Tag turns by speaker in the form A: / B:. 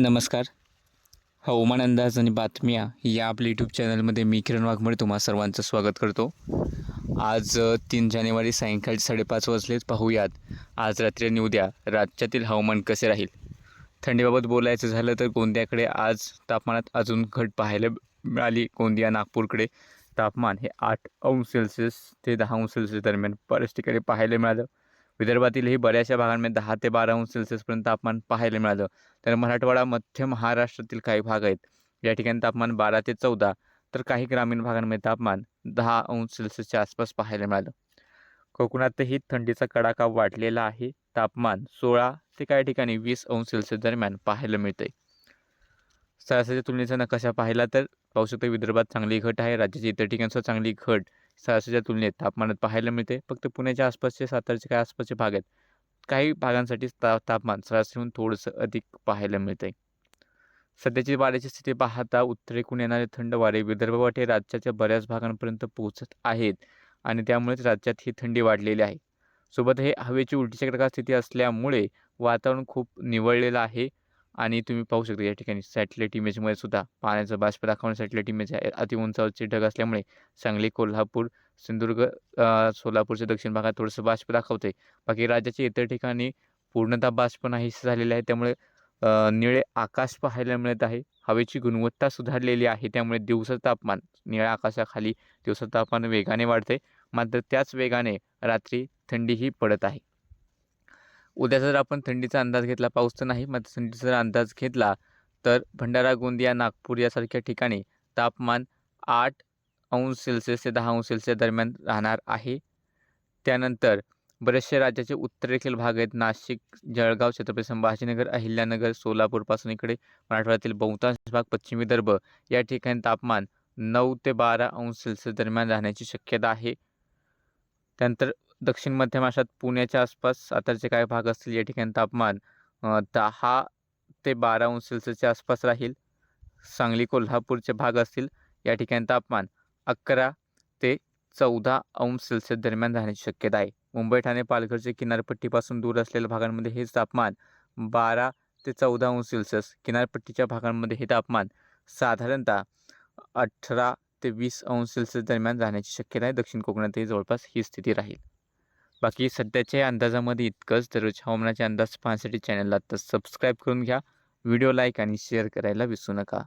A: नमस्कार. हवामान अंदाज आणि बातम्या या आपल्या यूट्यूब चॅनलमध्ये मी किरण वाघमोडे तुम्हा सर्वांचं स्वागत करतो. आज तीन जानेवारी सायंकाळी साडेपाच वाजलेच पाहूयात. आज रात्री आणि उद्या राज्यातील हवामान कसे राहील? थंडीबाबत बोलायचं झालं तर गोंदियाकडे आज तापमानात अजून घट पाहायला मिळाली. गोंदिया नागपूरकडे तापमान हे आठ अंश सेल्सिअस ते दहा अंश सेल्सिअस दरम्यान बऱ्याच ठिकाणी पाहायला मिळालं. विदर्भातीलही बऱ्याचशा भागांमध्ये दहा ते बारा अंश सेल्सिअसपर्यंत तापमान पाहायला मिळालं. तर मराठवाडा मध्य महाराष्ट्रातील काही भाग आहेत या ठिकाणी तापमान बारा ते चौदा तर काही ग्रामीण भागांमध्ये तापमान दहा अंश सेल्सिअसच्या आसपास पाहायला मिळालं. कोकणातही थंडीचा कडाका वाढलेला आहे. तापमान सोळा ते काही ठिकाणी वीस अंश सेल्सिअस दरम्यान पाहायला मिळते सरासरीच्या तुलनेचा नकाशा पाहिला तर पाहू शकतो विदर्भात चांगली घट आहे. राज्याच्या इतर ठिकाणसुद्धा चांगली घट सरासरीच्या तुलनेत तापमानात पाहायला मिळते. फक्त पुण्याच्या आसपासचे सातारचे काही आसपासचे भाग आहेत? काही भागांसाठी ता तापमान सरासरीहून थोडंसं अधिक पाहायला मिळते सध्याची वाऱ्याची स्थिती पाहता उत्तरेकडून येणारे थंड वारे विदर्भावाटे राज्याच्या बऱ्याच भागांपर्यंत पोहोचत आहेत आणि त्यामुळेच राज्यात ही थंडी वाढलेली आहे. सोबत हे हवेची उलटीच्या स्थिती असल्यामुळे वातावरण खूप निवळलेलं आहे. आणि तुम्ही पाहू शकता या ठिकाणी सॅटेलाईट इमेजमध्ये सुद्धा पाण्याचं बाष्प दाखवणं सॅटेलाईट इमेज आहे. अति उंचावरचे ढग असल्यामुळे सांगली कोल्हापूर सिंधुदुर्ग सोलापूरच्या दक्षिण भागात थोडंसं बाष्प दाखवते बाकी राज्याच्या इतर ठिकाणी पूर्णतः बाष्प नाहीसे झालेले आहे. त्यामुळे निळे आकाश पाहायला मिळत आहे. हवेची गुणवत्ता सुधारलेली आहे. त्यामुळे दिवसाचं तापमान निळ्या आकाशाखाली दिवसाचं तापमान वेगाने वाढते मात्र त्याच वेगाने रात्री थंडीही पडत आहे. उद्या जर आपण थंडीचा अंदाज घेतला पाऊस तर नाही मात्र थंडीचा जर अंदाज घेतला तर भंडारा गोंदिया नागपूर यासारख्या ठिकाणी तापमान आठ अंश सेल्सिअस ते दहा अंश सेल्सिअस दरम्यान राहणार आहे. त्यानंतर बरेचसे राज्याचे उत्तरेखील भाग आहेत नाशिक जळगाव छत्रपती संभाजीनगर अहिल्यानगर सोलापूरपासून इकडे मराठवाड्यातील बहुतांश भाग पश्चिम विदर्भ या ठिकाणी तापमान नऊ ते बारा अंश सेल्सिअस दरम्यान राहण्याची शक्यता आहे. त्यानंतर दक्षिण मध्य महाराष्ट्रात पुण्याच्या आसपास सातारचे काही भाग असतील या ठिकाणी तापमान दहा ते बारा अंश सेल्सिअसच्या आसपास राहील. सांगली कोल्हापूरचे भाग असतील या ठिकाणी तापमान अकरा ते चौदा अंश सेल्सिअस दरम्यान राहण्याची शक्यता आहे. मुंबई ठाणे पालघरचे किनारपट्टीपासून दूर असलेल्या भागांमध्ये हे तापमान बारा ते चौदा अंश सेल्सिअस किनारपट्टीच्या भागांमध्ये हे तापमान साधारणतः अठरा ते वीस अंश सेल्सिअस दरम्यान राहण्याची शक्यता आहे. दक्षिण कोकणातही जवळपास ही स्थिती राहील. बाकी सध्याच्या अंदाजामध्ये इतकंच दररोज हवामानाचे अंदाज पाहण्यासाठी चॅनलला तर सबस्क्राईब करून घ्या. व्हिडिओ लाईक आणि शेअर करायला विसरू नका.